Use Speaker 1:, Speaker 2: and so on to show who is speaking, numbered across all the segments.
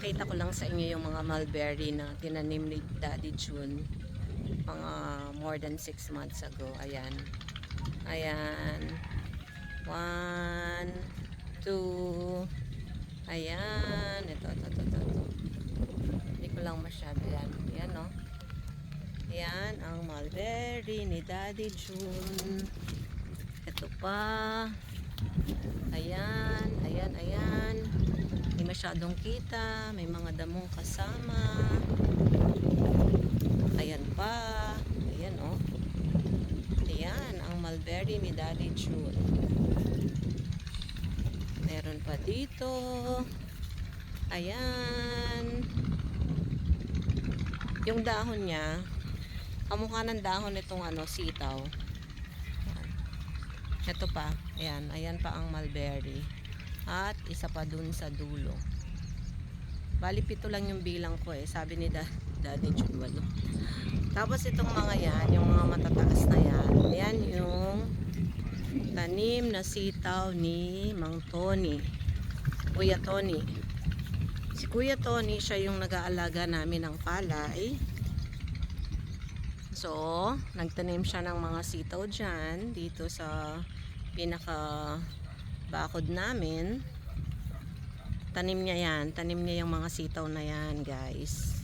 Speaker 1: Ipapakita ko lang sa inyo yung mga mulberry na tinanim ni Daddy June mga more than 6 months ago. Ayan. Ayan. One, two, ayan. Ito, ito, ito, ito. ito. Hindi ko lang masyado yan. Ayan, no? Ayan, ang mulberry ni Daddy June. Ito pa. Ayan, ayan. Masyadong kita. May mga damong kasama. Ayan pa. Ayan, oh. Ayan, ang mulberry ni Daddy June. Meron pa dito. Ayan. Yung dahon niya, kamukha ng dahon nitong ano, sitaw. Ayan. Ito pa. Ayan, ayan pa ang mulberry. At isa pa dun sa dulo. Bali, pito lang yung bilang ko eh. Sabi ni da Daddy June. Tapos itong mga yan, yung mga matataas na yan, yan yung tanim na sitaw ni Mang Tony. Kuya Tony. Si Kuya Tony, siya yung nag-aalaga namin ng palay. So, nagtanim siya ng mga sitaw dyan, dito sa pinaka bakod namin. Tanim niya yan. Tanim niya yung mga sitaw na yan, guys.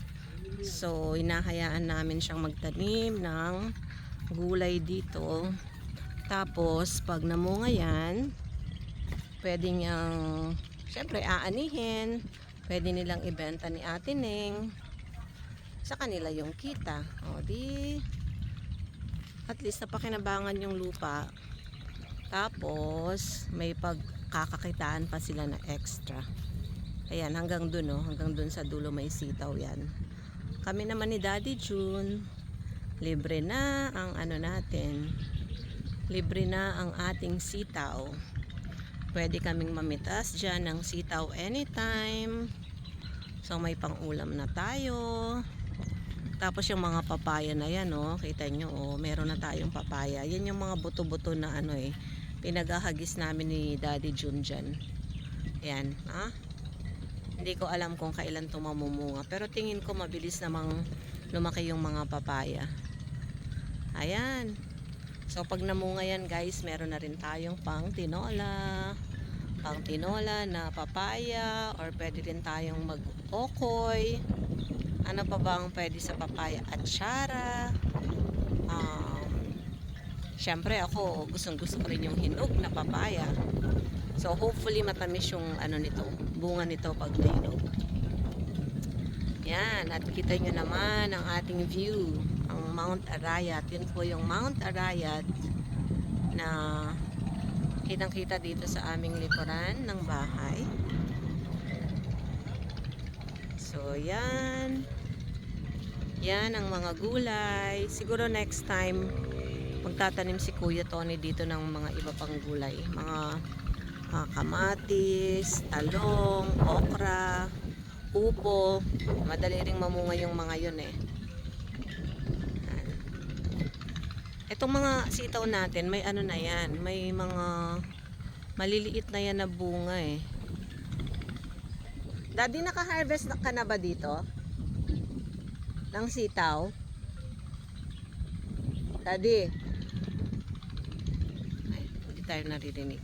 Speaker 1: So, hinahayaan namin siyang magtanim ng gulay dito. Tapos, pag namunga yan, pwede niyang, syempre, aanihin. Pwede nilang ibenta ni Ate Neng. Sa kanila yung kita. O, di, at least napakinabangan yung lupa. Tapos, may pagkakakitaan pa sila na extra. Ayan, hanggang dun, no? Hanggang dun sa dulo may sitaw yan. Kami naman ni Daddy June, libre na ang ano natin. Libre na ang ating sitaw. Pwede kaming mamitas dyan ng sitaw anytime. So, may pang-ulam na tayo. Tapos yung mga papaya na yan, oh, kita nyo, oh, meron na tayong papaya. Yan yung mga buto-buto na ano eh, pinagahagis namin ni Daddy June dyan. Yan, ha? Hindi ko alam kung kailan ito mamumunga. Pero tingin ko mabilis namang lumaki yung mga papaya. Ayan. So pag namunga yan guys, meron na rin tayong pang tinola. Pang tinola na papaya. Or pwede rin tayong mag-okoy. Ano pa bang pwede sa papaya? Atsara. Um, Siyempre ako, gustong gusto ko rin yung hinog na papaya. So hopefully matamis yung ano nito, bunga nito pag nainog. Yan, at kita nyo naman ang ating view, ang Mount Arayat. Yun po yung Mount Arayat na kitang kita dito sa aming likuran ng bahay. So yan. Yan ang mga gulay. Siguro next time magtatanim si Kuya Tony dito ng mga iba pang gulay. Mga ah, kamatis, talong, okra, upo. Madali ring mamunga yung mga yun eh. Itong mga sitaw natin, may ano na yan. May mga maliliit na yan na bunga eh. Daddy, naka-harvest na ka na ba dito? Ng sitaw? Daddy? Tayo naririnig.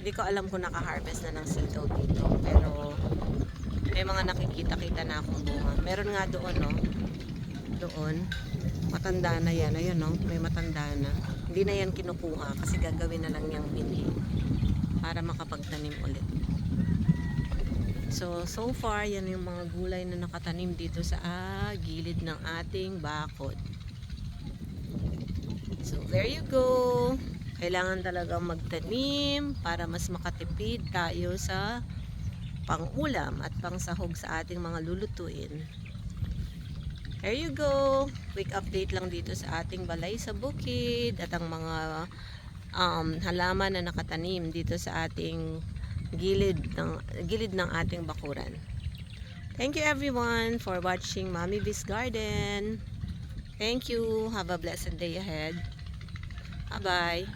Speaker 1: Hindi ko alam kung naka-harvest na ng sitaw dito. Pero may mga nakikita-kita na akong bunga. Meron nga doon, no? Doon. Matanda na yan. Ayun, no? May matanda na. Hindi na yan kinukuha kasi gagawin na lang niyang binhi para makapagtanim ulit. So, so far, yan yung mga gulay na nakatanim dito sa ah, gilid ng ating bakod. So, there you go. Kailangan talagang magtanim para mas makatipid tayo sa pangulam at pangsahog sa ating mga lulutuin. There you go. Quick update lang dito sa ating balay sa bukid at ang mga um, halaman na nakatanim dito sa ating gilid ng gilid ng ating bakuran. Thank you everyone for watching Mommy V's Garden. Thank you. Have a blessed day ahead. Bye-bye.